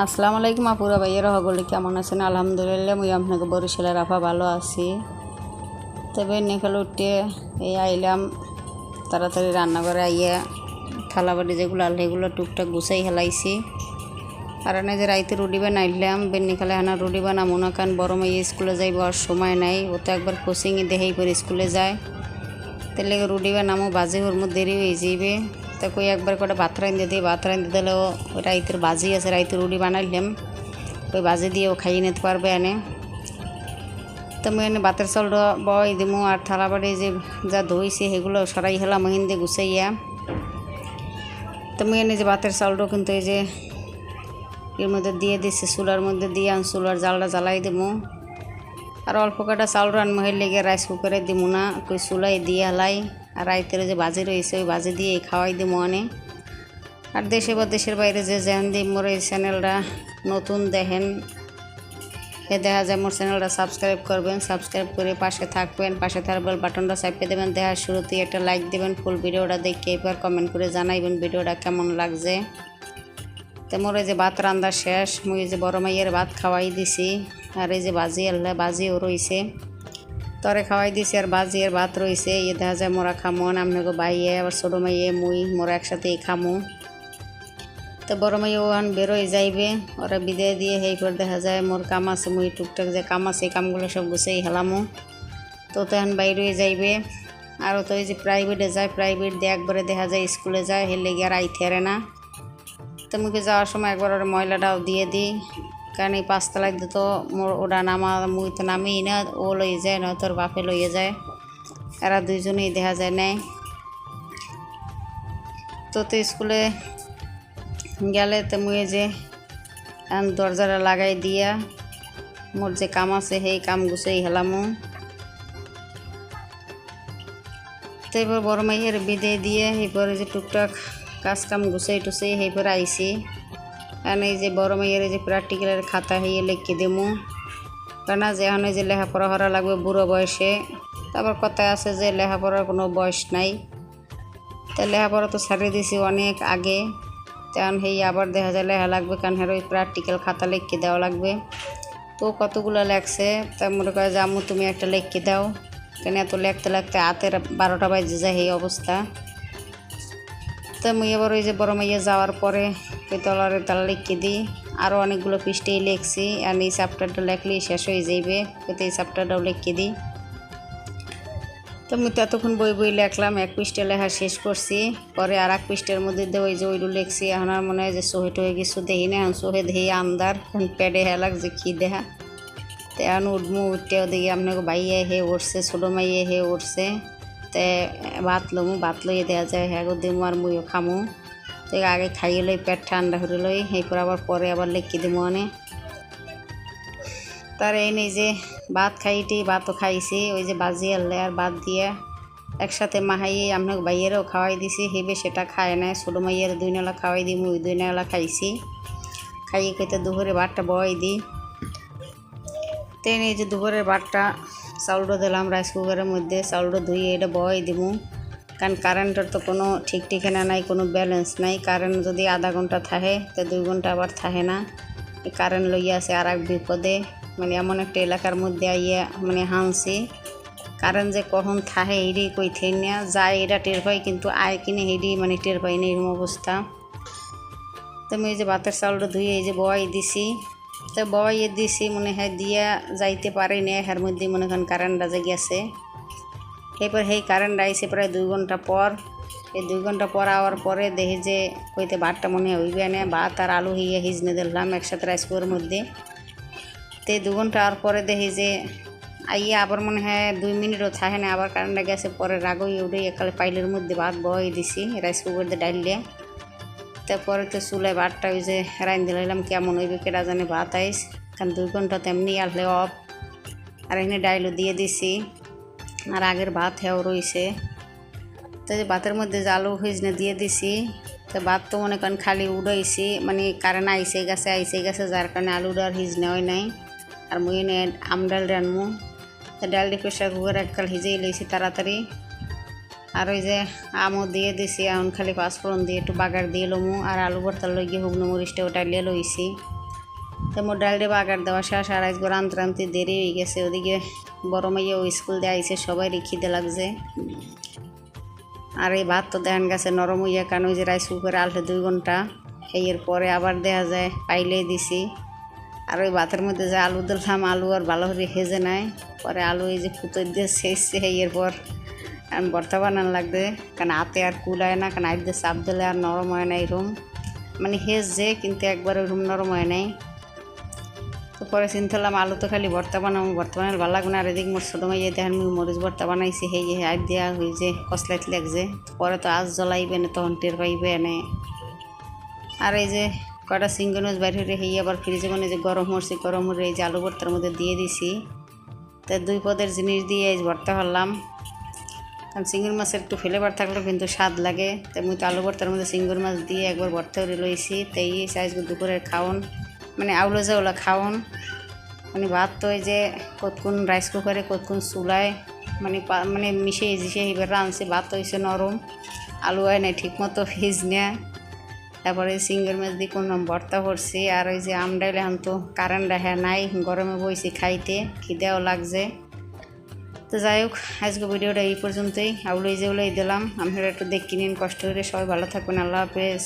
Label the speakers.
Speaker 1: আসসালামু আলাইকুম আপুরা ভাইয়েরা, সকলে কেমন আছেন? আলহামদুলিল্লাহ, মুই আপনাকে বরিশালের আফা ভালো আছি। তবে নেখাল উঠে এই আইলাম, তাড়াতাড়ি রান্না করে আইয়া থালাবাড়ি যেগুলো আল সেগুলো টুকটাক গুছাই হেলাইছি আর এনে যে রাইতে রুটি বানাইলাম, বেন্নি খালে হানা রুটি বানামো না, কারণ বড় মেয়ে স্কুলে যাইব আর সময় নাই, ও তো একবার কোচিংয়ে দেহেই করে স্কুলে যায়। তাহলে রুটি বানামো, বাজে ওর মধ্যে দেরি হয়ে যাইবে। তা কই একবার কটা ভাত রাঁধতে দিই ভাত রাঁধতে দিলেও রাইতের বাজি আছে রাইতে রুটি বানাইলাম ওই বাজি দিয়েও খাইয়ে নিতে পারবে এনে। তো এনে ভাতের চাউলটা বই দিমু আর থালা বাড়ি যে যা ধুইছে সেগুলো সরাই হেলাম মহিন দিয়ে গুছাইয়া। তো এনে যে ভাতের চাউলটা কিন্তু এই যে এর মধ্যে দিয়ে দিচ্ছে চুলার মধ্যে দিয়ে আন চুলার জালটা জ্বালাই দিমু। আর অল্প কটা চাউল রান মহিল লেগে রাইস কুকারে দিমু না, কই চুলাই দিয়ে হালাই। আর রাইতের যে বাজি রয়েছে, ওই বাজি দিয়ে খাওয়াই দিমু অনে আর দেশে বা দেশের বাইরে যে যেহান দিই, মোর এই চ্যানেলটা নতুন দেখেন, এ দেখা যায় মোর চ্যানেলটা সাবস্ক্রাইব করবেন, সাবস্ক্রাইব করে পাশে থাকবেন, পাশে থাকার বেল বাটনটা চাপিয়ে দেবেন, দেখার শুরুতেই একটা লাইক দেবেন ফুল ভিডিওটা দেখে এবার কমেন্ট করে জানাইবেন ভিডিওটা কেমন লাগছে। তো মোর এই যে ভাত রান্না শেষ, মুই যে বড় মাইয়ের ভাত খাওয়াই দিছি, আর এই যে বাজি আল্লাহ, বাজিও রইছে। তরে খাওয়াই দিছি, আর বাজি, আর ভাত রইছে। ইয়ে দেখা যায় মোরা খামো আপনাকে বাইয়ে আবার ছোটো মাইয়ে, মুই, মোরা একসাথে খামো। তো বড় মাইয়ে ওখান বেরোয় যাইবে, ওরা বিদায় দিয়ে সেই করে দেখা যায় মোর কাম আছে, মুই টুকটাক যে কাম আছে কামগুলো সব গুছাই হেলামো। তো তো এখন বাইরে যাইবে। আর তো এই যে প্রাইভেটে যায় প্রাইভেট দিয়ে একবারে দেখা যায় স্কুলে যায় হেলে গিয়ে আর আইতে না। তো মুখে যাওয়ার সময় একবার ওর ময়লাটাও দিয়ে দিই। কারণ এই পাঁচতলায় তো মোর ওটা নামা, মুই তো নামেই না, ও লইয়ে যায় নয় তোর বাপে লইয়ে যায়। এরা দুইজনেই দেখা যায় নেয়। তো তো স্কুলে গেলে তো মুই যে দরজাটা লাগাই দিয়া, মোর যে কাম আছে সেই কাম গুছাই হেলামু। তো এবার বড় মাইয়ের বিদে দিয়ে, এরপরে যে টুকটাক কাজ কাম গুছাই টুসাই সেইপরে আইছি কারণ এই যে বড় মেয়ের যে প্র্যাকটিক্যালের খাতা হইয়ে লিখে দেবো কেন যে এখন যে লেখাপড়া করা লাগবে বুড়ো বয়সে। তারপর কথা আছে যে লেখাপড়ার কোনো বয়স নাই। তা লেখাপড়া তো ছাড়িয়ে দিছি অনেক আগে। তখন সেই আবার দেখা যায় লেখা লাগবে, কারণ হের ওই প্র্যাকটিক্যাল খাতা লিখে দেওয়া লাগবে। তো কতগুলো লেখছে? তা মনে করে যে তুমি একটা লিখে দাও। কেন এত লিখতে লিখতে হাতের বারোটা বাজে যায় এই অবস্থা। তো মুই এবার ওই যে বড় মাইয়া যাওয়ার পরে ওই তলারে তালা লিখে দিই। আরও অনেকগুলো পৃষ্ঠেই লিখছি আর এই চ্যাপ্টারটা লেখলেই শেষ হয়ে যাইবে। ওইতে এই চ্যাপ্টারটাও লিখে দিই। তো মুই তো এতক্ষণ বই বই লেখলাম, এক পৃষ্ঠে লেখা শেষ করছি। পরে আর এক পৃষ্ঠের মধ্যে দিয়ে ওই যে ওইটু লিখছি, এখন আর মনে হয় যে সোহে টোহে কিছু দেখি না। এখন সোহে দেখি আমদার, এখন পেটে হেলাক যে কী দেখা তো এখন উঠমু উঠতেও দেখি আপনাকে বাইয়ে হে উঠছে, ছোটো মাইয়ে হে উঠছে। তে ভাত লমু, ভাত লইয়ে দেওয়া যায় হ্যাঁ দিমু আর মুইও খামু। তো আগে খাইয়ে লই, পেট ঠান্ডা করে লই, এরপর আবার পরে আবার লেখি দিমু অনে তার এই নেই যে, ভাত খাইটি, ভাতও খাইছি, ওই যে বাজি আনলে আর ভাত দিয়ে একসাথে মাহাইয়ে আপনাকে বাইয়েরও খাওয়াই দিছি হেবে সেটা খায় না, ছোটো মাইয়ের দুই নালা খাওয়াই দিই মুই দুই নালা খাইছি। খাইয়ে খেতে দুপুরে ভাতটা বয় দিই তেন এই যে দুপুরের ভাতটা, চাউলটা দিলাম, রাইস কুকারের মধ্যে, চাউলটা ধুয়ে এটা বয় দিমু। কারণ কারেন্টের তো কোনো ঠিক ঠিকানা নাই, কোনো ব্যালেন্স নাই। কারেন্ট যদি আধা ঘণ্টা থাকে, তো দুই ঘণ্টা আবার থাকে না। কারেন্ট লইয়া আছে আর এক বিপদে। মানে এমন একটা এলাকার মধ্যে আইয়া মানে হানছি। কারেন্ট যে কখন থাকে হেডি কই না। যায় এটা টের পাই কিন্তু আয় কিনে হেডি মানে টের পাই না এরকম অবস্থা। তো আমি এই যে ভাতের চাউলটা ধুয়ে এই যে বয় দিছি। তো বয়ে দিছি মনে হয় দিয়া যাইতে পারি না। এর মধ্যে মনে করেন কারেন্টটা যে গেছে। এরপর সেই কারেন্ট আইসে প্রায় দুই ঘণ্টা পর। এই দুই ঘণ্টা পর আওয়ার পরে দেখি যে কইতে ভাতটা মনে হইবে না, ভাত আর আলু হিয়ে হিজনে দিলাম একসাথে রাইস কুকারের মধ্যে। তে দু ঘণ্টা আর পরে দেখি যে আইয়া আবার মনে হয় দুই মিনিটও থাকে না, আবার কারেন্টটা গেছে, পরে রাগই উঠে একালে পাইলের মধ্যে ভাত বয়ে দিছি রাইস কুকার দিয়ে ডাইল দিয়ে তারপরে তো চুলায় ভাতটা ওই যে রাইন দিলাম কেমন হইবে কেটা জানে ভাত আইস। কারণ দুই ঘণ্টা তেমনি আসলে অফ আর এখানে ডাইলও দিয়ে দিছি। আর আগের ভাত হেও রয়েছে। তো যে ভাতের মধ্যে যে আলু হিজনে দিয়ে দিছি, তো ভাত তো মনে করেন খালি উড়াইছি মানে কারেন্ট আইসে গেছে আইসে গেছে যার কারণে আলুটা আর হিজনে হয় নাই। আর মুই এনে আম ডাল রানমু তো ডালটি প্রেশার কুকার এককাল হিজেই লইছি তাড়াতাড়ি। আর ওই যে আমও দিয়ে দিছি, এখন খালি পাঁচফোড়ন দিয়ে একটু বাগার দিয়ে লমু। আর আলু ভর্তা লই গিয়ে হুগনো মরিচটা ওটা লিয়ে লইছি। তো ডাল দিয়ে বাগার দেওয়া শেষ আর আজকে রামতে রামতে দেরি হয়ে গেছে। ওদিকে বড় মাইয়া ও স্কুল দিয়ে আইসে সবাই খিদে লাগছে। আর এই ভাত তো দেখান গেছে, নরম হইয়া কারণ ওই যে রাইস কুকারে আলতে দুই ঘণ্টা। এর পরে আবার দেখা যায় পাইলে দিছি। আর ওই ভাতের মধ্যে যে আলু দিলাম, আলু আর ভালো করে হেজে নেয় পরে আলু এই যে ফুটো দিয়ে শেষছে এর পর আমি ভর্তা বানান লাগবে। কারণ হাতে আর কুল কুলায় না, কারণ আইতে চাপ দিলে আর নরম হয় না এরম মানে হেজছে কিন্তু একবার ওরকম নরম হয় নাই। পরে চিন্তা করলাম, আলু তো খালি ভর্তা বানাবো ভর্তা বানালে ভালো লাগবে না আর এদিকে মোর ছোটো মাইয়া দেখেন মরিচ ভর্তা বানাইছি, সেই যে আই দেওয়া হয়েছে কসলাইট লাগছে পরে তো আজ জ্বলাইবে না, তখন টের পাইবে এনে আর এই যে কটা সিঙ্গল মাছ বাইরে হয়ে সেই আবার ফ্রিজে মানে যে গরম হচ্ছে, গরম হলে এই যে আলু ভর্তার মধ্যে দিয়ে দিছি। তো দুই পদের জিনিস দিয়ে এই ভর্তা করলাম। কারণ চিংড়ি মাছের একটু ফ্লেভার থাকলেও কিন্তু স্বাদ লাগে। তো মুই তো আলু ভর্তার মধ্যে চিংড়ি মাছ দিয়ে একবার ভর্তা করে লইছি, তো এই সাইজ দুপুরের খাওন। মানে আউলো জাউলা খাওন মানে ভাত তো যে কতক্ষণ রাইস কুকারে কতক্ষণ চুলায় মানে মানে মিশিয়ে জিশে এবার রাঁধছে, ভাত হয়েছে নরম, আলু হয় না ঠিক মতো ফিজ নেয় তারপরে সিঙ্গেল মাছ দিয়ে কোনো ভর্তা করছি, আর ওই যে আমডাইলে এখন তো কারেন্ট দেখা নাই, গরমে বইছি খাইতে, খিদেও লাগছে। তো যাই হোক, আজকে ভিডিওটা এই পর্যন্তই, আউলাই যেগুলোই দিলাম, আপনারা একটু দেখে নিন, কষ্ট করে সবাই ভালো থাকবেন, আল্লাহ হাফেজ।